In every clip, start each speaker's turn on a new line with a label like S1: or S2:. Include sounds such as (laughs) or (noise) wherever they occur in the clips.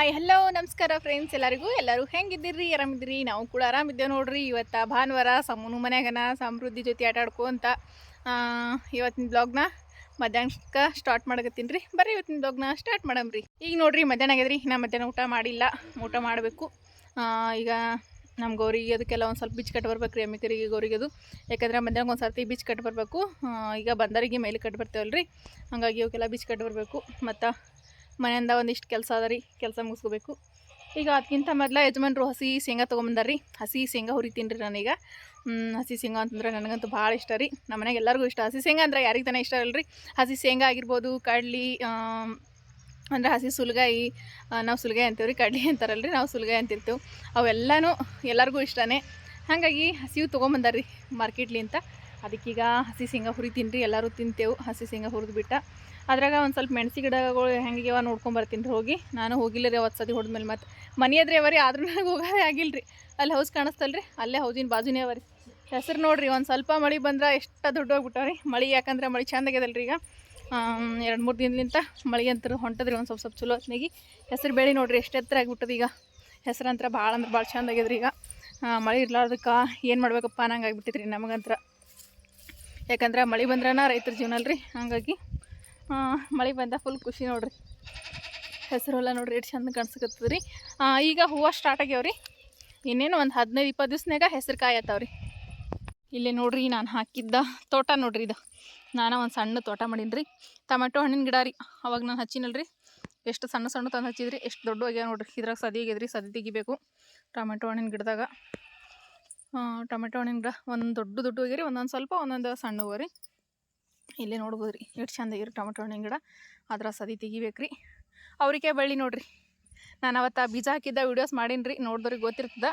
S1: Hi hello ನಮಸ್ಕಾರ friends ಎಲ್ಲರಿಗೂ? ಎಲ್ಲರೂ ಹೆಂಗಿದ್ದೀರಿ? ಆರಾಮಿದ್ದೀರಿ? ನಾವು ಕೂಡ ಆರಾಮಿದ್ದೇವೆ ನೋಡ್ರಿ. ಇವತ್ತು ಭಾನುವಾರ ಸಮೂನು ಮನ್ಯಾಗನ, ಸಮೃದ್ಧಿ ಜೊತೆ ಆಟ ಆಡ್ಕೊಂತ ಇವತ್ತಿನ ಬ್ಲಾಗ್ನ ಮಧ್ಯಾಹ್ನಕ್ಕೆ ಸ್ಟಾರ್ಟ್ ಮಾಡಕತ್ತೀನಿ ರೀ. ಬರೀ ಇವತ್ತಿನ ಬ್ಲಾಗ್ನ ಸ್ಟಾರ್ಟ್ ಮಾಡಮ್ರಿ. ಈಗ ನೋಡ್ರಿ, ಮಧ್ಯಾಹ್ನ ಆಗ್ಯದ್ರಿ. ನಾ ಮಧ್ಯಾಹ್ನ ಊಟ ಮಾಡಿಲ್ಲ. ಊಟ ಮಾಡಬೇಕು. ಈಗ ನಮ್ಮ ಗೌರಿಗೆ ಅದಕ್ಕೆಲ್ಲ ಒಂದು ಸ್ವಲ್ಪ ಬೀಚ್ ಕಟ್ ಬರ್ಬೇಕು ರೀ ಅಮ್ಮಿಕರಿಗೆ ಗೌರಿಗೆ ಅದು. ಯಾಕಂದ್ರೆ ಮಧ್ಯಾಹ್ನ ಒಂದು ಸರ್ತಿ ಬೀಚ್ ಕಟ್ ಬರಬೇಕು. ಈಗ ಬಂದರಿಗೆ ಮೇಲೆ ಕಟ್ ಬರ್ತೇವಲ್ಲ ರೀ ಹಾಗಾಗಿ ಅವಕ್ಕೆಲ್ಲ ಬೀಚ್ ಕಟ್ ಬರಬೇಕು. ಮತ್ತು ಮನೆಯಿಂದ ಒಂದಿಷ್ಟು ಕೆಲಸ ಅದ ರೀ, ಕೆಲಸ ಮುಗಿಸ್ಕೋಬೇಕು. ಈಗ ಅದಕ್ಕಿಂತ ಮೊದಲು ಯಜಮಾನ್ರು ಹಸಿ ಶೇಂಗಾ ತೊಗೊಂಬಂದಾರ್ರಿ ಹಸಿ ಶೇಂಗಾ ಹುರಿತೀನಿ ರೀ ನಾನೀಗ. ಹಸಿ ಶೇಂಗಾ ಅಂತಂದ್ರೆ ನನಗಂತೂ ಭಾಳ ಇಷ್ಟ ರೀ, ನಮ್ಮ ಮನೆಗೆ ಎಲ್ಲರಿಗೂ ಇಷ್ಟ. ಹಸಿ ಶೇಂಗಾ ಅಂದ್ರೆ ಯಾರಿಗೆ ತಾನೇ ಇಷ್ಟ ಅಲ್ರಿ ಹಸಿ ಶೇಂಗಾ ಆಗಿರ್ಬೋದು, ಕಡ್ಲಿ ಅಂದರೆ ಹಸಿ ಸುಲಗಾಯಿ ನಾವು ಸುಲಗಾಯಿ ಅಂತೀವ್ರಿ ಕಡ್ಲಿ ಅಂತಾರಲ್ರಿ, ನಾವು ಸುಲಗಾಯಿ ಅಂತಿರ್ತೀವಿ. ಅವೆಲ್ಲನೂ ಎಲ್ಲರಿಗೂ ಇಷ್ಟನೇ. ಹಾಗಾಗಿ ಹಸಿವು ಮಾರ್ಕೆಟ್ಲಿ ಅಂತ. ಅದಕ್ಕೀಗ ಹಸಿ ಶೇಂಗಾ ಹುರಿ ತಿನ್ರಿ, ಎಲ್ಲರೂ ತಿಂತೇವೆ ಹಸಿ ಶೇಂಗಾ ಹುರಿದು ಬಿಟ್ಟ. ಅದ್ರಾಗ ಒಂದು ಸ್ವಲ್ಪ ಮೆಣಸಿ ಗಿಡಗಳು ಹೆಂಗಿಗ್ಯಾವ ನೋಡ್ಕೊಂಬರ್ತೀನಿ ರೀ ಹೋಗಿ. ನಾನು ಹೋಗಿಲ್ಲ ರೀ ಅವತ್ತು ಸತಿ ಹೊಡೆದ್ಮೇಲೆ ಮತ್ತೆ ಮನೆ ಅವರಿ, ಆದ್ರೂ ನನಗೆ ಹೋಗೋದೇ ಆಗಿಲ್ಲ ಅಲ್ಲಿ ಹೌಸ್ ಕಾಣಿಸ್ತಲ್ಲ ರೀ, ಅಲ್ಲೇ ಹೌಸಿನ ಬಾಜುನೇ ಅವರಿ. ಹೆಸರು ನೋಡ್ರಿ, ಒಂದು ಸ್ವಲ್ಪ ಮಳೆ ಬಂದ್ರೆ ಎಷ್ಟು ದೊಡ್ಡ ಹೋಗ್ಬಿಟ್ಟವ್ರಿ ಮಳೆ ಯಾಕಂದ್ರೆ ಮಳೆ ಚಂದ ಆಗ್ಯದಲ್ಲ ರೀ ಈಗ ಎರಡು ಮೂರು ದಿನದಿಂದ ಮಳೆ ಅಂತ ಹೊಂಟದ್ರಿ, ಒಂದು ಸ್ವಲ್ಪ ಸ್ವಲ್ಪ ಚಲೋ ಹೊತ್ನಾಗಿ. ಹೆಸರು ಬೆಳೆ ನೋಡ್ರಿ, ಎಷ್ಟು ಎತ್ತರ ಆಗಿಬಿಟ್ಟದ ಈಗ. ಹೆಸರು ಅಂತ್ರ ಭಾಳ ಅಂದ್ರೆ ಭಾಳ ಚಂದ ಆಗ್ಯದ್ರಿ ಈಗ ಮಳೆ ಇರ್ಲಾರ್ದಕ್ಕೆ ಏನು ಮಾಡ್ಬೇಕಪ್ಪ ಅನ್ನಂಗೆ ಆಗಿಬಿಟ್ಟಿದ್ರಿ ನಮಗಂತ್ರ. ಯಾಕಂದ್ರೆ ಮಳೆ ಬಂದ್ರನ ರೈತರ ಜೀವನ ಅಲ್ರಿ ಹಾಗಾಗಿ ಮಳೆ ಬಂದ ಫುಲ್ ಖುಷಿ ನೋಡ್ರಿ. ಹೆಸರು ಎಲ್ಲ ನೋಡ್ರಿ ಎಷ್ಟು ಚಂದ ಕಾಣಿಸ್ಕತ್ತದ ಈಗ ಹೂವು ಸ್ಟಾರ್ಟ್ ಆಗ್ಯಾವ್ರಿ. ಇನ್ನೇನು ಒಂದು ಹದಿನೈದು ಇಪ್ಪತ್ತು ದಿವ್ಸನಾಗ ಹೆಸರು ಕಾಯಿ ಇಲ್ಲಿ ನೋಡ್ರಿ ನಾನು ಹಾಕಿದ್ದ ತೋಟ ನೋಡ್ರಿ ಇದು. ನಾನು ಒಂದು ಸಣ್ಣ ತೋಟ ಮಾಡೀನಿ ರೀ ಟೊಮೆಟೊ ಹಣ್ಣಿನ ಗಿಡ ರೀ. ಅವಾಗ ನಾನು ಹಚ್ಚಿನಲ್ರಿ. ಎಷ್ಟು ಸಣ್ಣ ಸಣ್ಣ ತಂದು ಹಚ್ಚಿದ್ರಿ, ಎಷ್ಟು ದೊಡ್ಡ ಆಗ್ಯಾವ ನೋಡ್ರಿ. ಇದ್ರಾಗ ಸದಿ ಆಗಿದ್ರಿ ಸದಿ ತೆಗಿಬೇಕು. ಟೊಮೆಟೊ ಹಣ್ಣಿನ ಗಿಡದಾಗ. ಟೊಮೆಟೊ ಹಣ್ಣಿನ ಗಿಡ ಒಂದು ದೊಡ್ಡ ದೊಡ್ಡ ಹೋಗಿರಿ ಒಂದೊಂದು ಸ್ವಲ್ಪ ಒಂದೊಂದು ಸಣ್ಣ ರೀ ಇಲ್ಲೇ ನೋಡ್ಬೋದು ರೀ ಎಷ್ಟು ಚಂದ ಆಗಿರಿ ಟೊಮೆಟೊ ಹಣ್ಣಿನ ಗಿಡ. ಅದ್ರ ಸದಿ ತೆಗಿಬೇಕು ರೀ ಅವ್ರಿಗೆ ಬಳ್ಳಿ ನೋಡ್ರಿ. ನಾನು ಅವತ್ತು ಬೀಜ ಹಾಕಿದ್ದ ವೀಡಿಯೋಸ್ ಮಾಡೀನಿ ರೀ ನೋಡಿದವ್ರಿಗೆ ಗೊತ್ತಿರ್ತದ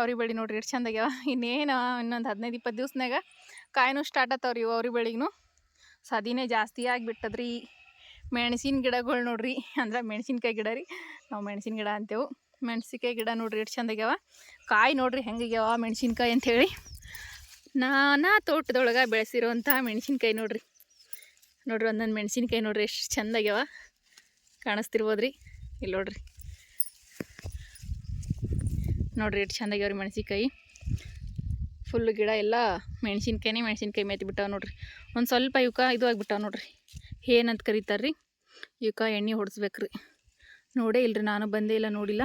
S1: ಅವ್ರಿಗೆ ಬಳ್ಳಿ ನೋಡ್ರಿ, ಎಷ್ಟು ಚಂದ ಆಗ್ಯಾವ. ಇನ್ನೇನು, ಇನ್ನೊಂದು ಹದಿನೈದು ಇಪ್ಪತ್ತು ದಿವ್ಸನಾಗ ಕಾಯಿನೂ ಸ್ಟಾರ್ಟ್ ಆತಾವ ರೀ ಅವ್ರಿ ಬೆಳಿಗ್ನು ಸದಿನೇ ಜಾಸ್ತಿ ಆಗಿಬಿಟ್ಟದ್ರಿ. ಮೆಣಸಿನ ಗಿಡಗಳು ನೋಡ್ರಿ, ಅಂದ್ರೆ ಮೆಣಸಿನ್ಕಾಯಿ ಗಿಡ ರೀ. ನಾವು ಮೆಣಸಿನ ಗಿಡ ಅಂತೇವೆ. ಮೆಣಸಿನ್ಕಾಯಿ ಗಿಡ ನೋಡ್ರಿ ಎಷ್ಟು ಚಂದ ಆಗ್ಯಾವ. ಕಾಯಿ ನೋಡ್ರಿ ಹೆಂಗಾಗ್ಯಾವ ಮೆಣಸಿನ್ಕಾಯಿ ಅಂಥೇಳಿ ನಾನಾ ತೋಟದೊಳಗೆ ಬೆಳೆಸಿರುವಂಥ ಮೆಣಸಿನ್ಕಾಯಿ ನೋಡ್ರಿ. ನೋಡ್ರಿ ಒಂದೊಂದು ಮೆಣಸಿನ್ಕಾಯಿ ನೋಡ್ರಿ ಎಷ್ಟು ಚಂದ ಆಗ್ಯಾವ. ಕಾಣಿಸ್ತಿರ್ಬೋದು ರೀ ಇಲ್ಲಿ ನೋಡ್ರಿ. ನೋಡ್ರಿ ಎಷ್ಟು ಚಂದ ಆಗ್ಯಾವ ರೀ ಮೆಣಸಿನ್ಕಾಯಿ. ಫುಲ್ ಗಿಡ ಎಲ್ಲ ಮೆಣಸಿನ್ಕಾಯಿನೇ ಮೆಣಸಿನ್ಕಾಯಿ ಮೇತಿ ಬಿಟ್ಟಾವ ನೋಡ್ರಿ. ಒಂದು ಸ್ವಲ್ಪ ಇವಕ್ಕೆ ಇದು ಆಗಿಬಿಟ್ಟಾವ ನೋಡ್ರಿ. ಏನಂತ ಕರಿತಾರೆ ರೀ ಎಣ್ಣೆ ಹೊಡ್ಸ್ಬೇಕ್ರಿ. ನೋಡೇ ಇಲ್ರಿ, ನಾನು ಬಂದೇ ಇಲ್ಲ, ನೋಡಿಲ್ಲ.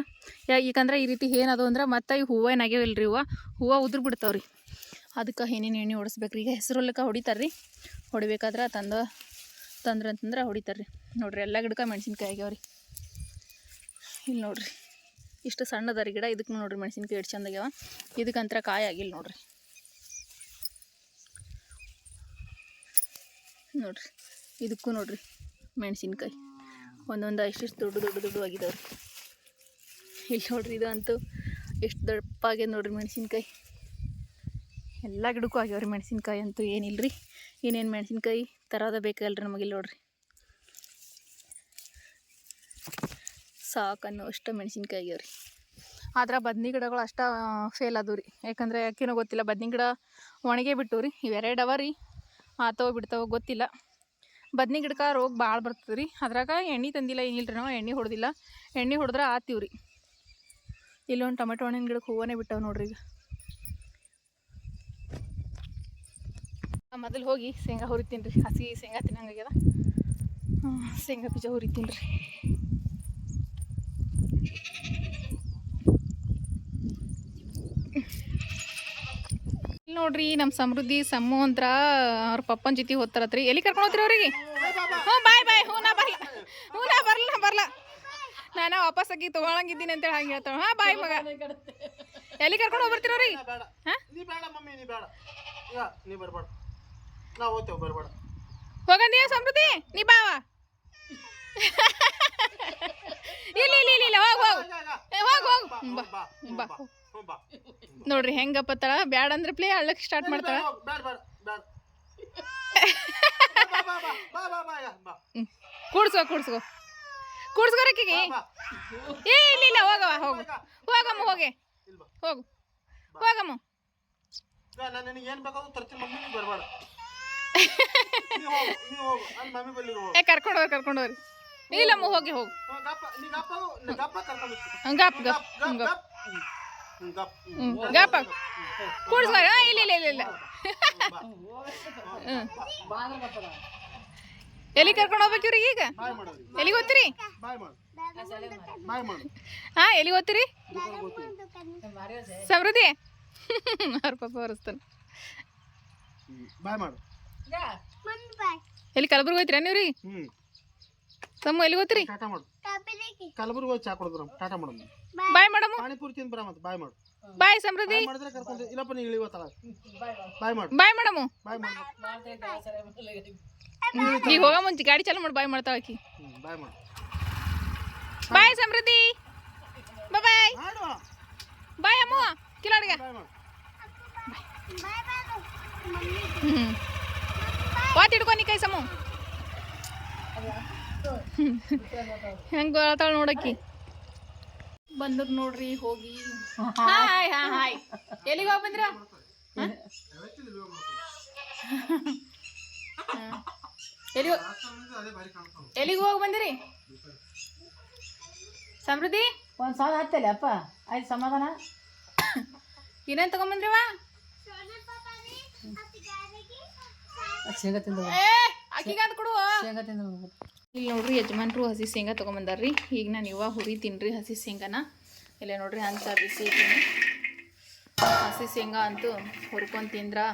S1: ಯಾಕಂದ್ರೆ ಈ ರೀತಿ ಏನದು ಅಂದ್ರೆ ಮತ್ತೆ ಈ ಹೂವು ಏನಾಗ್ಯಾವಿಲ್ಲ ರೀ ಹೂವು ಹೂವು ಉದುರು ಬಿಡ್ತಾವ್ರಿ. ಅದಕ್ಕೆ ಏನೇನು ಎಣ್ಣೆ ಹೊಡಿಸ್ಬೇಕ್ರಿ. ಈಗ ಹೆಸರು ಹೊಲಕ್ಕೆ ಹೊಡಿತಾರೆ ರೀ ಹೊಡಿಬೇಕಾದ್ರೆ ತಂದು ತಂದ್ರೆ ಅಂತಂದ್ರೆ ಹೊಡಿತಾರೆ ರೀ ನೋಡ್ರಿ, ಎಲ್ಲ ಗಿಡಕ್ಕೆ ಮೆಣಸಿನ್ಕಾಯಿ ಆಗ್ಯಾವ ರೀ ಇಲ್ಲಿ ನೋಡ್ರಿ, ಇಷ್ಟು ಸಣ್ಣದಾರಿ ಗಿಡ ಇದಕ್ಕೆ ನೋಡಿರಿ ಮೆಣಸಿನ್ಕಾಯಿ ಎಷ್ಟು ಚಂದ ಆಗ್ಯಾವ. ಇದಕ್ಕಂತ್ರ ಕಾಯಿ ಆಗಿಲ್ಲ ನೋಡ್ರಿ. ನೋಡ್ರಿ, ಇದಕ್ಕೂ ನೋಡ್ರಿ ಮೆಣಸಿನ್ಕಾಯಿ. ಒಂದೊಂದು ಇಷ್ಟಿಷ್ಟು ದೊಡ್ಡ ದೊಡ್ಡ ದೊಡ್ಡ ಆಗಿದ್ದಾವೆ ಇಲ್ಲಿ ನೋಡ್ರಿ ಇದು ಅಂತೂ ಎಷ್ಟು ದಪ್ಪಾಗಿ ನೋಡ್ರಿ ಮೆಣಸಿನ್ಕಾಯಿ. ಎಲ್ಲ ಗಿಡಕ್ಕೂ ಆಗ್ಯಾವ್ರಿ ಮೆಣಸಿನ್ಕಾಯಿ ಅಂತೂ ಏನಿಲ್ಲ ರೀ ಏನೇನು ಮೆಣಸಿನ್ಕಾಯಿ ತರೋದ ಬೇಕಲ್ರಿ ನಮಗೆ ಇಲ್ಲಿ ನೋಡ್ರಿ. ಸಾಕನ್ನು ಅಷ್ಟು ಮೆಣಸಿನ್ಕಾಯಿ ಆಗ್ಯಾವ್ರಿ ಆದ್ರೆ ಬದ್ನಿ ಗಿಡಗಳು ಅಷ್ಟ ಫೇಲ್ ಆದವು ರೀ. ಯಾಕಂದ್ರೆ ಯಾಕೇನೋ ಗೊತ್ತಿಲ್ಲ, ಬದ್ನಿ ಗಿಡ ಒಣಗೇ ಬಿಟ್ಟು ರೀ. ಇವೆರಡು ಅವ ರೀ. ಆತವ ಬಿಡ್ತಾವ ಗೊತ್ತಿಲ್ಲ. ಬದ್ನಿ ಗಿಡಕ್ಕೆ ರೋಗ ಭಾಳ ಬರ್ತದೆ ರೀ. ಅದ್ರಾಗ ಎಣ್ಣೆ ತಂದಿಲ್ಲ ಏನಿಲ್ಲ ರೀ ನಾವು? ಎಣ್ಣೆ ಹೊಡೆದಿಲ್ಲ. ಎಣ್ಣೆ ಹೊಡೆದ್ರೆ ಆತೀವಿ ರೀ. ಇಲ್ಲೊಂದು ಟೊಮೆಟೊ ಹಣ್ಣಿನ ಗಿಡಕ್ಕೆ ಹೂವನೇ ಬಿಟ್ಟಾವೆ ನೋಡ್ರಿ ಈಗ. ಮೊದಲು ಹೋಗಿ ಶೇಂಗಾ ಹುರಿತೀನಿ ರೀ. ಹಸಿ ಶೇಂಗಾ ತಿನ್ನಂಗಾಗ್ಯದ. ಶೇಂಗಾ ಬೀಜ ಹುರಿತೀನಿ ರೀ. ಇಲ್ಲಿ ನೋಡ್ರಿ ನಮ್ಮ ಸಮೃದ್ಧಿ ಸಮ್ಮು ಅಂತ ಅವ್ರ ಪಪ್ಪನ ಜೊತೆ ಹೋಗ್ತಾರತ್ರಿ. ಎಲ್ಲಿ ಕರ್ಕೊಂಡು ಹೋಗ್ತೀರಿ ಅವ್ರಿಗೆ? ಹ್ಞೂ ಬಾಯ್ ಬಾಯ್ ಹ್ಞೂ ನಾ ಬರಲ್ಲ ಹ್ಞೂ ನಾ ಬರಲ್ಲ ಬರಲ್ಲ ನಾನು ವಾಪಸ್ ಆಗಿ ತೊಗೊಳಂಗಿದ್ದೀನಿ ಅಂತೇಳಿ ಹಂಗೆ ಹೇಳ್ತಾಳೆ. ಹಾಂ ಬಾಯ್ ಮಗ. ಎಲ್ಲಿ ಕರ್ಕೊಂಡು ಹೋಗ್ಬರ್ತೀರ ಅವ್ರಿಗೆ?
S2: ಹೋಗ ನಾವು
S1: ಸಮೃದ್ಧಿ ನೀ ಬಾವ (laughs) ಇಲ್ಲ ಇಲ್ಲ ಇಲ್ಲ ಇಲ್ಲ ಹೋಗ್ ಹೋಗ್. ಹೋಗ ಹೋಗ್. ಬಾ
S2: ಬಾ.
S1: ನೋಡ್ರಿ ಹೆಂಗಪ್ಪತ್ತಾಳ ಬ್ಯಾಡ ಅಂದ್ರೆ ಪ್ಲೇ ಅಳ್ಳಕ್ಕೆ ಸ್ಟಾರ್ಟ್ ಮಾಡ್ತಾಳ. ಕೂಡ್ಸ್ಕೋ ಕೂಡ್ಸ್ಕೋ. ಕೂಡ್ಸ್ಕೊರಕ್ಕಿಗೆ ಏ ಇಲ್ಲ ಇಲ್ಲ ಹೋಗವ ಹೋಗು. ಹೋಗಮ್ಮ ಹೋಗೆ. ಹೋಗು. ಹೋಗಮ್ಮ. ಏ ಕರ್ಕೊಂಡು ಹೋಗಿ ಕರ್ಕೊಂಡು ಹೋಗ್ರಿ. ಇಲ್ಲಮ್ಮ ಹೋಗಿ ಹೋಗು. ಗಪ್ ಗಪ್.
S2: ಗಪ್, ಗಪ್,
S1: ಕೂಡಿಸ್ಬಾರ ಇಲ್ಲ ಇಲ್ಲ ಇಲ್ಲ ಇಲ್ಲ. ಎಲ್ಲಿ ಕರ್ಕೊಂಡು ಹೋಗ್ಬೇಕು ಇವ್ರಿಗೆ ಈಗ ಎಲ್ಲಿಗೆ
S2: ಮಾಡು.
S1: ಹಾ ಎಲ್ಲಿಗೆ
S2: ದುಕಾನ್ಗೆ ಹೋಗ್ತೀನಿ.
S1: ಸಮೃದ್ಧಿ. ಅವ್ರ ಪಾಪ ಹೊರಸ್ತಾನೆ. ಎಲ್ಲಿ ಕಲಬುರ್ಗಿ ಹೋಯ್ತೀರಾ ನೀವ್ರಿ? ತಮ್ಮ
S2: ಎಲ್ಲಿ ಮಾಡು. ಕಲಬುರ್ಗಿ ಹೋಗಿ ಚಾ ಕುಡಿದ್ರು ಟಾಟಾ ಮಾಡೋದು
S1: ಬಾಯ್ ಮಾಡಮ್ಮ
S2: ಪಾನಿಪುರಿ ತಿಂದು ಬರ ಮತ್ತೆ ಬಾಯ್ ಮಾಡು
S1: ಬಾಯ್ ಸಮೃದ್ಧಿ
S2: ಬಾಯ್ ಮಾಡಿದ್ರೆ ಕರ್ಕೊಂಡು ಇಲ್ಲಪ್ಪ ನೀ ಇಳಿವತ್ತಲ್ಲ ಬಾಯ್ ಮಾಡು
S1: ಬಾಯ್ ಮಾಡಮ್ಮ
S2: ಬಾಯ್ ಮಾಡು
S1: ಈಗ ಹೋಗೋ ಮುಂಚೆ ಗಾಡಿ ಚಾಲು ಮಾಡಿ ಬಾಯ್ ಮಾಡ್ತಾವ ಆಕಿ
S2: ಹ್ಮ್ ಬಾಯ್ ಮಾಡು
S1: ಬಾಯ್ ಸಮೃದ್ಧಿ ಬಾಯ್
S2: ಮಾಡು
S1: ಬಾಯ್ ಅಮ್ಮ ಕಿಲಾಡಿಗ
S2: ಬಾಯ್ ಮಾಡು
S1: ಹ್ಞೂ ವಾತ್ ಹಿಡ್ಕೊ ನೀ ಕೈ ಸಮು (laughs) ಹೆಂಗೆ ಹೇಳ್ತಾಳ ನೋಡಕ್ಕಿ? ಬಂದ್ರು ನೋಡ್ರಿ ಹೋಗಿ. Hi hi hi. ಎಲ್ಲಿಗೆ ಹೋಗಿ ಬಂದ್ರ? ಎಲ್ಲಿ ಎಲ್ಲಿಗೆ ಹೋಗಿ ಬಂದಿರಿ? ಸಮೃದ್ಧಿ?
S3: ಒಂದು ಸಾವಿರ ಹತ್ತಲ್ಲ ಅಪ್ಪ? ಆಯ್ತು ಸಮಾಧಾನ.
S1: ಏನೇನು ತಗೊಂಬಂದ್ರಿವಾ
S3: ಶೇಂಗಾ ತಿಂದು ಶೇಂಗಾ ತಿಂದು
S1: ಇಲ್ಲಿ ನೋಡ್ರಿ ಯಜಮಾನ್ರು ಹಸಿ ಶೇಂಗಾ ತೊಗೊಂಬಂದಾರ್ರಿ ಈಗ ನಾನು ಇವಾಗ ಹುರಿ ತಿನ್ರಿ ಹಸಿ ಶೇಂಗಾನ ಇಲ್ಲ ನೋಡ್ರಿ ಹಂಚ ಬಿಸಿ ಇದ್ದೀನಿ ಹಸಿ ಶೇಂಗಾ ಅಂತೂ ಹುರ್ಕೊಂಡು ತಿಂದ್ರೆ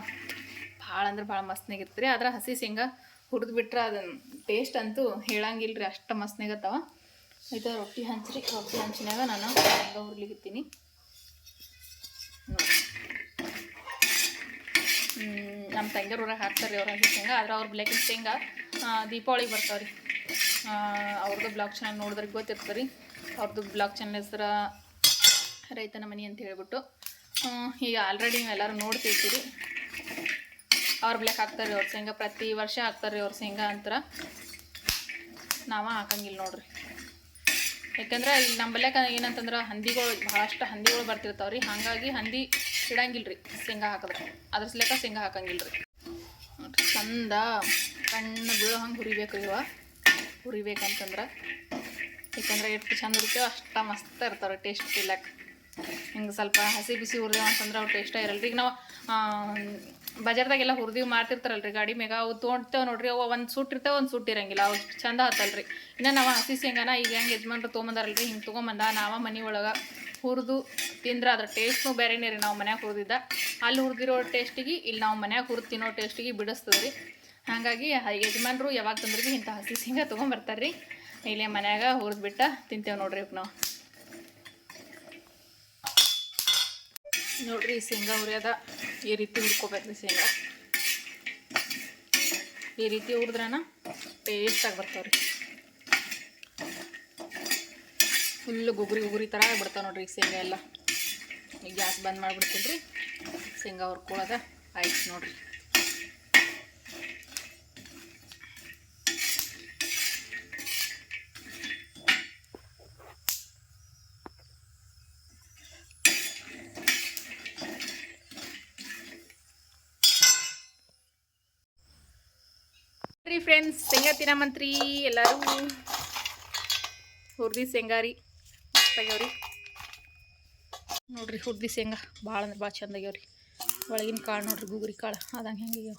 S1: ಭಾಳ ಅಂದ್ರೆ ಭಾಳ ಮಸ್ತ್ನಾಗಿರ್ತೀರಿ ಆದ್ರೆ ಹಸಿ ಶೇಂಗಾ ಹುರಿದು ಬಿಟ್ರೆ ಅದನ್ನ ಟೇಸ್ಟ್ ಅಂತೂ ಹೇಳಂಗಿಲ್ಲ ರೀ ಅಷ್ಟು ಮಸ್ತ್ನಾಗತ್ತವ ಇದು ರೊಟ್ಟಿ ಹಂಚ್ರಿ ರೊಟ್ಟಿ ಹಂಚಿನಾಗ ನಾನು ಶೇಂಗಾ ಹುರ್ಲಿಕ್ಕಿತ್ತೀನಿ ನಮ್ಮ ತಂಗಿಯವ್ರ ಊರಾಗ ಹಾಕ್ತಾರೆ ಅವ್ರ ಹಸಿ ಶೇಂಗಾ ಆದ್ರೆ ಅವ್ರ ಬ್ಲ್ಯಾಕಿನ ಶೇಂಗಾ ದೀಪಾವಳಿಗೆ ಬರ್ತಾವ್ರಿ ಅವ್ರದ್ದು ಬ್ಲಾಗ್ ಚಾನಲ್ ನೋಡಿದ್ರೆ ಗೊತ್ತಿರ್ತದೆ ರೀ. ಅವ್ರದ್ದು ಬ್ಲಾಗ್ ಚಾನಲ್ ಹೆಸರು ರೈತನ ಮನೆ ಅಂತ ಹೇಳ್ಬಿಟ್ಟು. ಈಗ ಆಲ್ರೆಡಿ ನೀವೆಲ್ಲರೂ ನೋಡ್ತಿರ್ತೀರಿ. ಅವ್ರ ಬ್ಲ್ಯಾಕ್ ಹಾಕ್ತಾರೆ ಅವ್ರ ಶೇಂಗಾ. ಪ್ರತಿ ವರ್ಷ ಹಾಕ್ತಾರೆ ಅವ್ರ ಶೇಂಗಾ ಅಂತರ. ನಾವ ಹಾಕಂಗಿಲ್ಲ ನೋಡ್ರಿ. ಯಾಕಂದ್ರೆ ಇಲ್ಲಿ ನಮ್ಮ ಬಲ್ಯಾಕ ಏನಂತಂದ್ರೆ ಹಂದಿಗಳು ಭಾಳಷ್ಟು ಹಂದಿಗಳು ಬರ್ತಿರ್ತಾವ್ರಿ ಹಾಗಾಗಿ ಹಂದಿ ಇಡಂಗಿಲ್ಲ ರೀ, ಶೇಂಗಾ ಹಾಕಿದ್ರೆ. ಅದ್ರ ಸಲೇಕ ಶೇಂಗಾ ಹಾಕಂಗಿಲ್ಲ ರೀ. ಚಂದ ಕಣ್ಣು ಬೀಳೋ ಹಂಗೆ ಹುರಿಬೇಕು ಇವ. ಹುರಿಬೇಕಂತಂದ್ರೆ. ಯಾಕಂದ್ರೆ ಎಷ್ಟು ಚಂದ ಇರ್ತೇವೆ ಅಷ್ಟು ಮಸ್ತ್ ಇರ್ತಾವೆ ಟೇಸ್ಟ್ ತಿಲ್ಲಕ್ಕೆ ಹಿಂಗೆ ಸ್ವಲ್ಪ ಹಸಿ ಬಿಸಿ ಹುರಿದೇವು ಅಂತಂದ್ರೆ ಅವು ಟೇಸ್ಟೇ ಇರಲ್ಲ ಈಗ ನಾವು ಬಜಾರ್ದಾಗೆಲ್ಲ ಹುರಿದೀವಿ ಮಾಡ್ತಿರ್ತಾರಲ್ರಿ, ಗಾಡಿ ಮ್ಯಾಗ. ಅವು ತೊಗೊಂಡ್ತೇವೆ ನೋಡ್ರಿ, ಅವು ಒಂದು ಸೂಟ್ ಇರ್ತೇವೆ, ಒಂದು ಸೂಟ್ ಇರಂಗಿಲ್ಲ. ಅವು ಚಂದ ಹತ್ತಲ್ರಿ. ಇನ್ನು ನಾವು ಹಸಿ ಶೇಂಗಾನ ಈಗ ಹೆಂಗೆ ಯಜಮಾನ್ರು ತೊಗೊಂಬಂದಾರಲ್ರಿ ಹಿಂಗೆ ತೊಗೊಂಬಂದ ನಾವ ಮನೆ ಒಳಗೆ ಹುರಿದು ತಿಂದ್ರೆ ಅದ್ರ ಟೇಸ್ಟ್ನು ಬೇರೆನೇ ರೀ. ನಾವು ಮನ್ಯಾಗ ಹುರಿದಿದ್ದ, ಅಲ್ಲಿ ಹುರಿದಿರೋ ಟೇಸ್ಟಿಗೆ ಇಲ್ಲಿ ನಾವು ಮನ್ಯಾಗ ಹುರಿದು ತಿನ್ನೋ ಟೇಸ್ಟಿಗೆ ಬಿಡಿಸ್ತದೆ ರೀ ಹಾಗಾಗಿ ಯಜಮಾನರು ಯಾವಾಗ ತಂದ್ರಿಗೆ ಇಂಥ ಹಸಿ ಶೇಂಗಾ ತೊಗೊಂಬರ್ತಾರೆ ರೀ ಇಲ್ಲೇ ಮನ್ಯಾಗ ಹುರಿದ್ಬಿಟ್ಟು ತಿಂತೇವೆ ನೋಡ್ರಿ ಇವ್ಕ್ ನಾವು. ನೋಡ್ರಿ ಶೇಂಗಾ ಹುರಿಯೋದ. ಈ ರೀತಿ ಹುರ್ಕೋಬೇಕ್ರಿ ಶೇಂಗಾ. ಈ ರೀತಿ ಹುರಿದ್ರನ ಟೇಸ್ಟಾಗಿ ಬರ್ತಾವ್ರಿ. ಫುಲ್ ಗುಗುರಿ ಗುಗುರಿ ಥರ ಬಿಡ್ತಾವೆ ನೋಡ್ರಿ ಶೇಂಗಾ ಎಲ್ಲ. ಈಗ ಗ್ಯಾಸ್ ಬಂದ್ ಮಾಡಿಬಿಡ್ತೀನಿ ರೀ. ಶೇಂಗಾ ಹುರ್ಕೊಳ್ಳೋದ ಆಯ್ತು ನೋಡ್ರಿ. ರೀ ಫ್ರೆಂಡ್ಸ್ ಶೇಂಗಾ ತಿನ್ನಮಂತ್ರಿ ಎಲ್ಲರೂ. ಹುರ್ದಿ ಶೇಂಗಾ ರೀ. ಮಸ್ತಾಗ್ಯಾವ್ರಿ ನೋಡ್ರಿ ಹುರ್ದಿ ಶೇಂಗಾ ಭಾಳ ಅಂದ್ರೆ ಭಾಳ ಚಂದ ಆಗ್ಯಾವ್ರಿ ಒಳಗಿನ ಕಾಳು ನೋಡ್ರಿ ಗುಗುರಿ ಕಾಳು ಅದಂಗೆ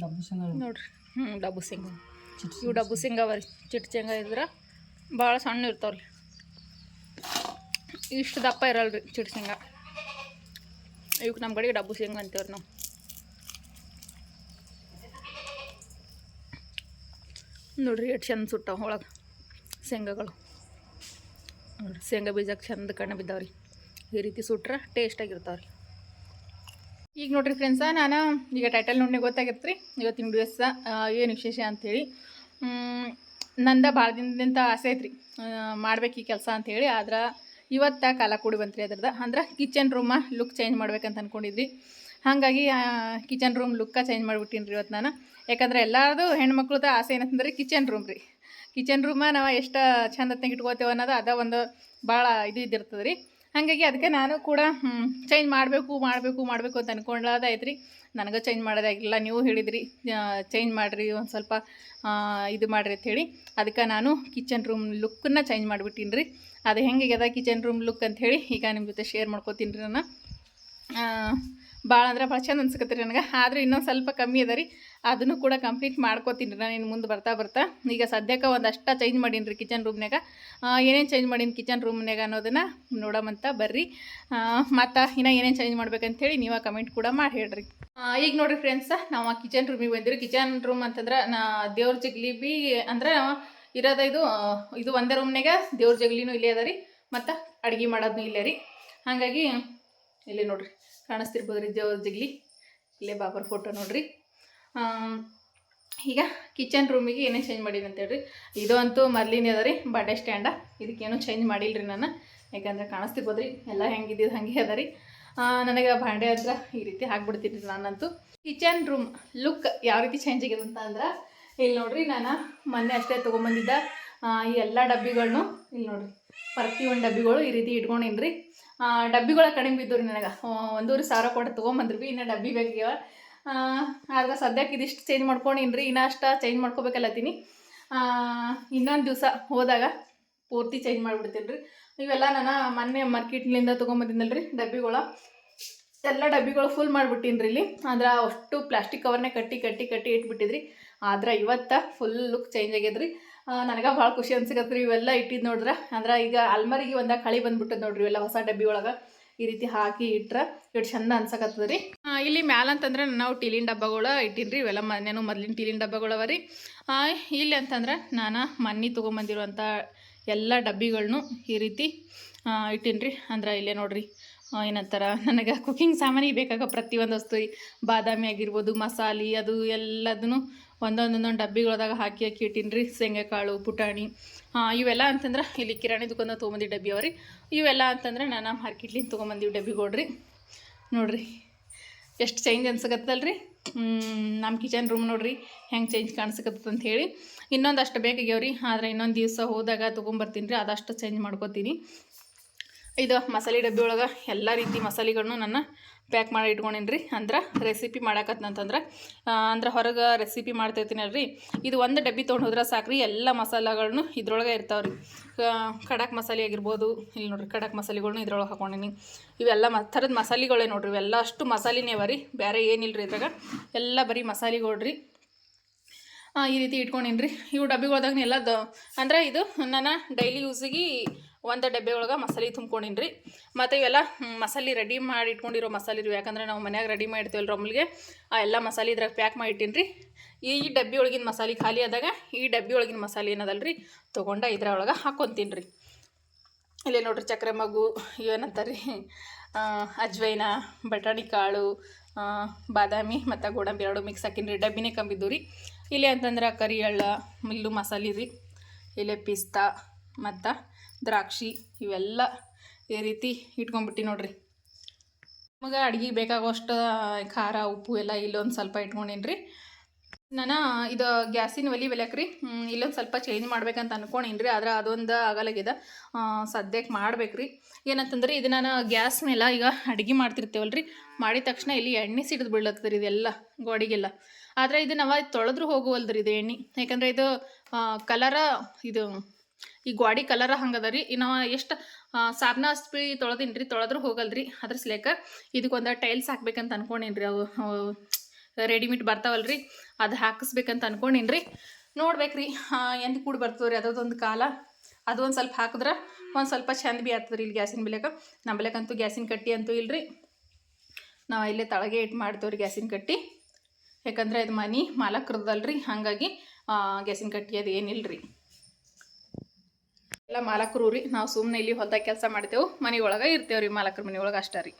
S3: ಡಬ್ಬು ಶೇಂಗಾ
S1: ನೋಡ್ರಿ. ಹ್ಞೂ ಡಬ್ಬು ಶೇಂಗಾ. ಇವು ಡಬ್ಬು ಶೇಂಗಾ ಅವ ರೀ. ಚಿಟ್ಟು ಶೇಂಗಾ ಇದ್ರೆ ಭಾಳ ಸಣ್ಣ ಇರ್ತಾವ್ರಿ ಇಷ್ಟು ದಪ್ಪ ಇರಲ್ಲ ರೀ ಚಿಟ್ ಶೇಂಗಾ ಇವಕ್ಕೆ ನಮ್ಮ ಕಡೆಗೆ ಡಬ್ಬು ಶೇಂಗಾ ಅಂತೀವ್ರಿ ನಾವು. ನೋಡ್ರಿ ಎಷ್ಟು ಚಂದ ಸುಟ್ಟಾವ ಒಳಗೆ ಶೇಂಗಾಗಳು. ನೋಡ್ರಿ ಶೇಂಗಾ ಬೀಜಕ್ಕೆ ಚಂದ ಕಣ್ಣು ಬಿದ್ದಾವ್ರಿ. ಈ ರೀತಿ ಸುಟ್ರೆ ಟೇಸ್ಟಾಗಿರ್ತಾವ್ರಿ ಈಗ ನೋಡ್ರಿ ಫ್ರೆಂಡ್ಸ ನಾನು ಈಗ ಟೈಟಲ್ ನೋಡಿ ಗೊತ್ತಾಗಿತ್ತು ರೀ ಇವತ್ತಿನ ದಿವಸ ಏನು ವಿಶೇಷ ಅಂಥೇಳಿ ನಂದ ಭಾಳ ದಿನದಿಂದ ಆಸೆ ಐತ್ರಿ. ಮಾಡ್ಬೇಕು ಈ ಕೆಲಸ ಅಂಥೇಳಿ ಆದ್ರೆ ಇವತ್ತು ಕಾಲ ಕೂಡಿ ಬಂತ್ರಿ ಅದ್ರದ್ದು. ಅಂದ್ರೆ ಕಿಚನ್ ರೂಮ ಲುಕ್ ಚೇಂಜ್ ಮಾಡ್ಬೇಕಂತ ಅಂದ್ಕೊಂಡಿದ್ವಿ ಹಾಗಾಗಿ ಕಿಚನ್ ರೂಮ್ ಲುಕ್ಕ ಚೇಂಜ್ ಮಾಡಿಬಿಟ್ಟಿನಿ ರೀ ಇವತ್ತು ನಾನು. ಯಾಕಂದ್ರೆ ಎಲ್ಲರದು ಹೆಣ್ಮಕ್ಳದ ಆಸೆ ಏನಂತಂದ್ರೆ ಕಿಚನ್ ರೂಮ್ ರೀ. ಕಿಚನ್ ರೂಮ ನಾವು ಎಷ್ಟು ಚಂದ ಹೊತ್ನಾಗ ಇಟ್ಕೋತೇವೆ ಅನ್ನೋದು ಅದ ಒಂದು ಭಾಳ ಇದು ಇದ್ದಿರ್ತದೆ ರೀ ಹಾಗಾಗಿ ಅದಕ್ಕೆ ನಾನು ಕೂಡ ಚೇಂಜ್ ಮಾಡಬೇಕು ಮಾಡಬೇಕು ಮಾಡಬೇಕು ಅಂತ ಅನ್ಕೊಳ್ಳೋದಾಯ್ತು ರೀ ನನಗೆ ಚೇಂಜ್ ಮಾಡೋದಾಗಿಲ್ಲ, ನೀವು ಹೇಳಿದ್ರಿ ಚೇಂಜ್ ಮಾಡಿರಿ, ಒಂದು ಸ್ವಲ್ಪ ಇದು ಮಾಡಿರಿ ಅಂಥೇಳಿ ಅದಕ್ಕೆ ನಾನು ಕಿಚನ್ ರೂಮ್ ಲುಕ್ಕನ್ನ ಚೇಂಜ್ ಮಾಡಿಬಿಟ್ಟಿನಿ ರೀ ಅದು ಹೆಂಗೆ ಕಿಚನ್ ರೂಮ್ ಲುಕ್ ಅಂಥೇಳಿ ಈಗ ನಿಮ್ಮ ಜೊತೆ ಶೇರ್ ಮಾಡ್ಕೋತೀನಿ ರೀ ನಾನು. ಭಾಳ ಅಂದ್ರೆ ಭಾಳ ಚಂದ ರೀ ನನಗೆ. ಆದರೂ ಇನ್ನೊಂದು ಸ್ವಲ್ಪ ಕಮ್ಮಿ ಅದ ರೀ. ಅದನ್ನು ಕೂಡ ಕಂಪ್ಲೀಟ್ ಮಾಡ್ಕೋತೀನಿ ನಾನು ಇನ್ನು ಮುಂದೆ ಬರ್ತಾ ಬರ್ತಾ. ಈಗ ಸದ್ಯಕ್ಕೆ ಒಂದಷ್ಟು ಚೇಂಜ್ ಮಾಡೀನಿ ರೀ ಕಿಚನ್ ರೂಮ್ನಾಗ ಏನೇನು ಚೇಂಜ್ ಮಾಡೀನಿ ಕಿಚನ್ ರೂಮ್ನಾಗ ಅನ್ನೋದನ್ನು ನೋಡಮಂತ ಬರ್ರಿ. ಮತ್ತು ಇನ್ನೂ ಏನೇನು ಚೇಂಜ್ ಮಾಡ್ಬೇಕಂತೇಳಿ ನೀವು ಕಮೆಂಟ್ ಕೂಡ ಮಾಡಿ ಹೇಳ್ರಿ. ಈಗ ನೋಡಿರಿ ಫ್ರೆಂಡ್ಸ ನಾವು ಕಿಚನ್ ರೂಮಿಗೆ ಬಂದಿರಿ ಕಿಚನ್ ರೂಮ್ ಅಂತಂದ್ರೆ ನಾ ದೇವ್ರ ಜಿಗ್ಲಿ ಬಿ ಅಂದ್ರೆ ಇರೋದ ಇದು ಇದು ಒಂದೇ ರೂಮ್ನಾಗೆ ದೇವ್ರ ಜಗಲಿನೂ ಇಲ್ಲೇ ಅದ ರೀ, ಮತ್ತು ಅಡುಗೆ ಮಾಡೋದನ್ನೂ ಇಲ್ಲೇ ರೀ. ಹಾಗಾಗಿ, ಇಲ್ಲೇ ನೋಡ್ರಿ ಕಾಣಿಸ್ತಿರ್ಬೋದು ರೀ ದೇವ್ರ ಜಗಲಿ. ಇಲ್ಲೇ ಬಾಬರ್ ಫೋಟೋ ನೋಡ್ರಿ. ಈಗ ಕಿಚನ್ ರೂಮಿಗೆ ಏನೇ ಚೇಂಜ್ ಮಾಡೀನಿ ಅಂತೇಳಿ ಇದು ಅಂತೂ ಮೊದ್ಲಿನ ಅದ ರೀ ಬಡ್ಡೆ ಸ್ಟ್ಯಾಂಡ ಇದಕ್ಕೇನು ಚೇಂಜ್ ಮಾಡಿಲ್ಲ ರೀ ನಾನು. ಯಾಕಂದ್ರೆ ಕಾಣಿಸ್ತಿರ್ಬೋದು ರೀ ಎಲ್ಲ ಹೆಂಗಿದ್ದು ಹಾಗೆ ಅದ ರೀ. ನನಗೆ ಬಾಂಡೆ ಹತ್ರ ಈ ರೀತಿ ಹಾಕ್ಬಿಡ್ತೀನಿ ನಾನಂತೂ. ಕಿಚನ್ ರೂಮ್ ಲುಕ್ ಯಾವ ರೀತಿ ಚೇಂಜ್ ಆಗಿದೆ ಅಂತ ಅಂದ್ರೆ ಇಲ್ಲಿ ನೋಡ್ರಿ ನಾನು ಮೊನ್ನೆ ಅಷ್ಟೇ ತೊಗೊಂಬಂದಿದ್ದ ಈ ಎಲ್ಲ ಡಬ್ಬಿಗಳನ್ನೂ ಇಲ್ಲಿ ನೋಡ್ರಿ ಪ್ರತಿಯೊಂದು ಡಬ್ಬಿಗಳು ಈ ರೀತಿ ಇಟ್ಕೊಂಡಿನಿ ರೀ ಡಬ್ಬಿಗಳ ಕಡಿಮೆ ಬಿದ್ದು ರೀ ನನಗೆ ಒಂದೂವರೆ ಸಾವಿರ ಕೊಟ್ಟು ತೊಗೊಂಬಂದ್ರಿ ಇನ್ನು ಡಬ್ಬಿ ಬೇಕಿವ ಆದ್ರೆ ಸದ್ಯಕ್ಕೆ ಇದಿಷ್ಟು ಚೇಂಜ್ ಮಾಡ್ಕೊಂಡಿನ್ರಿ, ಇನ್ನೂ ಅಷ್ಟು ಚೇಂಜ್ ಮಾಡ್ಕೋಬೇಕಲ್ಲತ್ತೀನಿ. ಇನ್ನೊಂದು ದಿವಸ ಹೋದಾಗ ಪೂರ್ತಿ ಚೇಂಜ್ ಮಾಡಿಬಿಡ್ತೀನಿ ರೀ ಇವೆಲ್ಲ ನಾನು ಮೊನ್ನೆ ಮಾರ್ಕೆಟ್ನಿಂದ ರೀ ಡಬ್ಬಿಗಳ. ಎಲ್ಲ ಡಬ್ಬಿಗಳು ಫುಲ್ ಮಾಡಿಬಿಟ್ಟಿನಿ ರೀ ಇಲ್ಲಿ. ಅಂದ್ರೆ ಅಷ್ಟು ಪ್ಲಾಸ್ಟಿಕ್ ಕವರ್ನೇ ಕಟ್ಟಿ ಕಟ್ಟಿ ಕಟ್ಟಿ ಇಟ್ಬಿಟ್ಟಿದ್ರಿ. ಆದ್ರೆ ಇವತ್ತು ಫುಲ್ ಲುಕ್ ಚೇಂಜ್ ಆಗ್ಯದ್ರಿ. ನನಗೆ ಭಾಳ ಖುಷಿ ಅನ್ಸಕತ್ರಿ ಇವೆಲ್ಲ ಇಟ್ಟಿದ್ದು ನೋಡ್ರೆ. ಅಂದ್ರೆ ಈಗ ಅಲ್ಮರಿಗೆ ಒಂದು ಕಳಿ ಬಂದ್ಬಿಟ್ಟದ್ ನೋಡ್ರಿ ಇವೆಲ್ಲ ಹೊಸ ಡಬ್ಬಿ ಒಳಗೆ ಈ ರೀತಿ ಹಾಕಿ ಇಟ್ರೆ ಇಟ್ಟು ಚಂದ ಅನ್ಸಕತ್ತದ ರೀ ಇಲ್ಲಿ ಮ್ಯಾಲ ಅಂತಂದ್ರೆ ನಾವು ಟೀಲಿನ ಡಬ್ಬಗಳು ಇಟ್ಟಿನಿ ರೀ ಇವೆಲ್ಲ ಮನೇನು ಮೊದ್ಲಿನ ಟೀಲಿನ ಡಬ್ಬಗಳು ರೀ ಇಲ್ಲಿ ಅಂತಂದ್ರೆ ನಾನು ಮನ್ನಿ ತೊಗೊಂಬಂದಿರುವಂಥ ಎಲ್ಲ ಡಬ್ಬಿಗಳನ್ನು ಈ ರೀತಿ ಇಟ್ಟಿನ್ರಿ. ರೀ ಅಂದ್ರೆ ಇಲ್ಲೇ ನೋಡ್ರಿ ಏನಂತಾರೆ, ನನಗೆ ಕುಕ್ಕಿಂಗ್ ಸಾಮಾನಿಗೆ ಬೇಕಾಗೋ ಪ್ರತಿಯೊಂದು ವಸ್ತು ಬಾದಾಮಿ ಆಗಿರ್ಬೋದು, ಮಸಾಲೆ ಅದು ಎಲ್ಲದನ್ನು ಒಂದೊಂದೊಂದೊಂದು ಡಬ್ಬಿಗಳದಾಗ ಹಾಕಿ ಹಾಕಿ ಇಟ್ಟೀನಿ ರೀ ಶೇಂಗಾಕಾಳು, ಪುಟಾಣಿ ಇವೆಲ್ಲ ಅಂತಂದ್ರೆ ಇಲ್ಲಿ ಕಿರಾಣಿ ದುಕಾನ ತೊಗೊಂಬಂದಿ ಡಬ್ಬಿ ಅವ ರೀ ಇವೆಲ್ಲ ಅಂತಂದ್ರೆ ನಾನು ಮಾರ್ಕೆಟ್ಲಿಂದ ತೊಗೊಂಬಂದಿವಿ ಡಬ್ಬಿಗಳ್ರಿ ನೋಡ್ರಿ, ಎಷ್ಟು ಚೇಂಜ್ ಅನ್ಸಕತ್ತಲ್ಲ ರೀ ನಮ್ಮ ಕಿಚನ್ ರೂಮ್ ನೋಡ್ರಿ ಹೆಂಗೆ ಚೇಂಜ್ ಕಾಣಿಸಕತ್ತದ ಅಂತ ಹೇಳಿ. ಇನ್ನೊಂದಷ್ಟು ಬೇಕಾಗ್ಯಾವ್ರಿ, ಆದ್ರೆ ಇನ್ನೊಂದು ದಿವಸ ಹೋದಾಗ ತೊಗೊಂಬರ್ತೀನಿ ರೀ ಅದಷ್ಟು ಚೇಂಜ್ ಮಾಡ್ಕೋತೀನಿ. ಇದು ಮಸಾಲೆ ಡಬ್ಬಿ ಒಳಗೆ ಎಲ್ಲ ರೀತಿ ಮಸಾಲೆಗಳನ್ನು ನನ್ನ ಪ್ಯಾಕ್ ಮಾಡಿ ಇಟ್ಕೊಂಡಿನಿ ರೀ ಅಂದ್ರೆ ರೆಸಿಪಿ ಮಾಡಾಕತ್ನಂತಂದ್ರೆ ಅಂದ್ರೆ ಹೊರಗೆ ರೆಸಿಪಿ ಮಾಡ್ತಿರ್ತೀನಲ್ರಿ. ಇದು ಒಂದು ಡಬ್ಬಿ ತೊಗೊಂಡು ಹೋದ್ರೆ ಸಾಕ್ರಿ ಎಲ್ಲ ಮಸಾಲಗಳನ್ನು ಇದ್ರೊಳಗೆ ಇರ್ತಾವೆ ರೀ ಖಡಕ್ ಮಸಾಲೆ ಆಗಿರ್ಬೋದು ಇಲ್ಲಿ ನೋಡ್ರಿ ಖಡಕ್ ಮಸಾಲೆಗಳ್ನು ಇದ್ರೊಳಗೆ ಹಾಕೊಂಡೀನಿ. ಇವೆಲ್ಲ ಮ ಥರದ ಮಸಾಲೆಗಳೇ ನೋಡ್ರಿ ಇವೆಲ್ಲ ಅಷ್ಟು ಮಸಾಲೆನೇ ಅವ ರೀ ಬೇರೆ ಏನಿಲ್ಲ ರೀ ಇದ್ರಾಗ. ಎಲ್ಲ ಬರೀ ಮಸಾಲೆಗಳು ರೀ ಆ, ಈ ರೀತಿ ಇಟ್ಕೊಂಡೀನಿ ರೀ ಇವು ಡಬ್ಬಿಗಳ್ದಾಗ ಎಲ್ಲ ದ ಅಂದ್ರೆ ಇದು ನನ್ನ ಡೈಲಿ ಯೂಸಿಗೆ ಒಂದು ಡಬ್ಬೆ ಒಳಗೆ ಮಸಾಲೆ ತುಂಬ್ಕೊಂಡಿನ್ರಿ. ರೀ ಮತ್ತು ಇವೆಲ್ಲ ಮಸಾಲೆ ರೆಡಿ ಮಾಡಿ ಇಟ್ಕೊಂಡಿರೋ ಮಸಾಲೆ ರೀ. ಯಾಕಂದ್ರೆ ನಾವು ಮನ್ಯಾಗ ರೆಡಿ ಮಾಡಿರ್ತೀವಲ್ಲ ರೊಮ್ಮಲ್ಗೆ. ಆ ಎಲ್ಲ ಮಸಾಲೆ ಇದ್ರಾಗ ಪ್ಯಾಕ್ ಮಾಡಿ ಇಟ್ಟೀನಿ ರೀ ಈ ಡಬ್ಬಿ ಒಳಗಿನ ಮಸಾಲೆ ಖಾಲಿ ಆದಾಗ ಈ ಡಬ್ಬಿ ಒಳಗಿನ ಮಸಾಲೆ ಏನದಲ್ಲ ರೀ ತೊಗೊಂಡ ಇದ್ರೊಳಗೆ ಹಾಕ್ಕೊತೀನಿ ರೀ ಇಲ್ಲೇ ನೋಡ್ರಿ ಚಕ್ರೆ ಮಗು ಇವೇನಂತಾರೆ ಅಜ್ವೈನ, ಬಟಾಣಿ ಕಾಳು ಬಾದಾಮಿ ಮತ್ತು ಗೋಡಂಬಿ ಎರಡು ಮಿಕ್ಸ್ ಹಾಕಿನ್ರಿ. ಡಬ್ಬಿನೇ ಕಂಬಿದ್ದು ರೀ. ಇಲ್ಲಿ ಅಂತಂದ್ರೆ ಕರಿ ಎಳ್ಳ ಮಿಲ್ಲು ಮಸಾಲೆ ರೀ. ಇಲ್ಲೇ ಪಿಸ್ತಾ ಮತ್ತು ದ್ರಾಕ್ಷಿ ಇವೆಲ್ಲ ಈ ರೀತಿ ಇಟ್ಕೊಂಡ್ಬಿಟ್ಟು ನೋಡ್ರಿ. ನಮಗೆ ಅಡ್ಗೆ ಬೇಕಾಗುವಷ್ಟು ಖಾರ, ಉಪ್ಪು ಎಲ್ಲ ಇಲ್ಲೊಂದು ಸ್ವಲ್ಪ ಇಟ್ಕೊಂಡೀನಿ ರೀ ನಾನು ಇದು ಗ್ಯಾಸಿನ ಒಲಿ ಬೆಲೆಕ್ ರೀ ಇಲ್ಲೊಂದು ಸ್ವಲ್ಪ ಚೇಂಜ್ ಮಾಡ್ಬೇಕಂತ ಅನ್ಕೊಂಡೀನಿ ರೀ ಆದ್ರೆ ಅದೊಂದು ಆಗಲಗಿದ ಸದ್ಯಕ್ಕೆ ಮಾಡ್ಬೇಕು ರೀ ಏನಂತಂದ್ರೆ ಇದು ನಾನು ಗ್ಯಾಸ್ ಮೇಲೆ ಈಗ ಅಡುಗೆ ರೀ ಮಾಡಿದ ತಕ್ಷಣ ಇಲ್ಲಿ ಎಣ್ಣೆ ಸಿಡಿದು ಬೀಳತ್ತದ್ರಿ ಇದೆಲ್ಲ, ಗೋಡಿಗೆಲ್ಲ. ಆದರೆ ಇದು ನಾವು ತೊಳೆದ್ರೂ ಹೋಗುವಲ್ದ್ರಿ ಇದು ಎಣ್ಣೆ. ಯಾಕಂದರೆ ಇದು ಕಲರ ಇದು ಈ ಗ್ವಾಡಿ ಕಲರ ಹಂಗದ ರೀ. ಇನ್ನು ಎಷ್ಟು ಸಾಬ್ನ ಬಿ ತೊಳೆದೀನಿ ರೀ ತೊಳೆದ್ರೂ ಹೋಗಲ್ರಿ ಅದ್ರ ಸ್ಲೇಕ ಇದಕ್ಕೊಂದು ಟೈಲ್ಸ್ ಹಾಕ್ಬೇಕಂತ ಅನ್ಕೊಂಡೇನ್ರಿ ಅವು ರೆಡಿಮೇಡ್ ಬರ್ತಾವಲ್ರಿ. ಅದು ಹಾಕಿಸ್ಬೇಕಂತ ಅನ್ಕೊಂಡೀನಿ ರೀ ನೋಡ್ಬೇಕು ರೀ ಎಂದು ಕೂಡ ಬರ್ತದ್ರಿ ಅದೊಂದು ಕಾಲ. ಅದು ಒಂದು ಸ್ವಲ್ಪ ಹಾಕಿದ್ರೆ ಒಂದು ಸ್ವಲ್ಪ ಚಂದ ಬಿ ಆಗ್ತದ್ರಿ ಇಲ್ಲಿ ಗ್ಯಾಸಿನ ಬಿಲಕ. ನಂಬಲಕ್ಕಂತೂ ಗ್ಯಾಸಿನ ಕಟ್ಟಿ ಅಂತೂ ಇಲ್ರಿ. ನಾವು ಇಲ್ಲೇ ತಳಗೆ ಇಟ್ಟು ಮಾಡ್ತೇವ್ರಿ ಗ್ಯಾಸಿನ ಕಟ್ಟಿ. ಯಾಕಂದ್ರೆ ಇದು ಮನೆ ಮಾಲಕ್ರದಲ್ರಿ, ಹಾಗಾಗಿ ಗ್ಯಾಸಿನ ಕಟ್ಟಿ ಅದು ಏನಿಲ್ಲ ರೀ ಎಲ್ಲ ಮಾಲಕರು ರೀ, ನಾವು ಸುಮ್ಮನೆ ಇಲ್ಲಿ ಹೊಲ್ದಾಗ ಕೆಲಸ ಮಾಡ್ತೇವೆ, ಮನೆಯೊಳಗೆ ಇರ್ತೇವೆ ರೀ ಮಾಲಕರ ಮನೆಯೊಳಗೆ ಅಷ್ಟೇ ರೀ.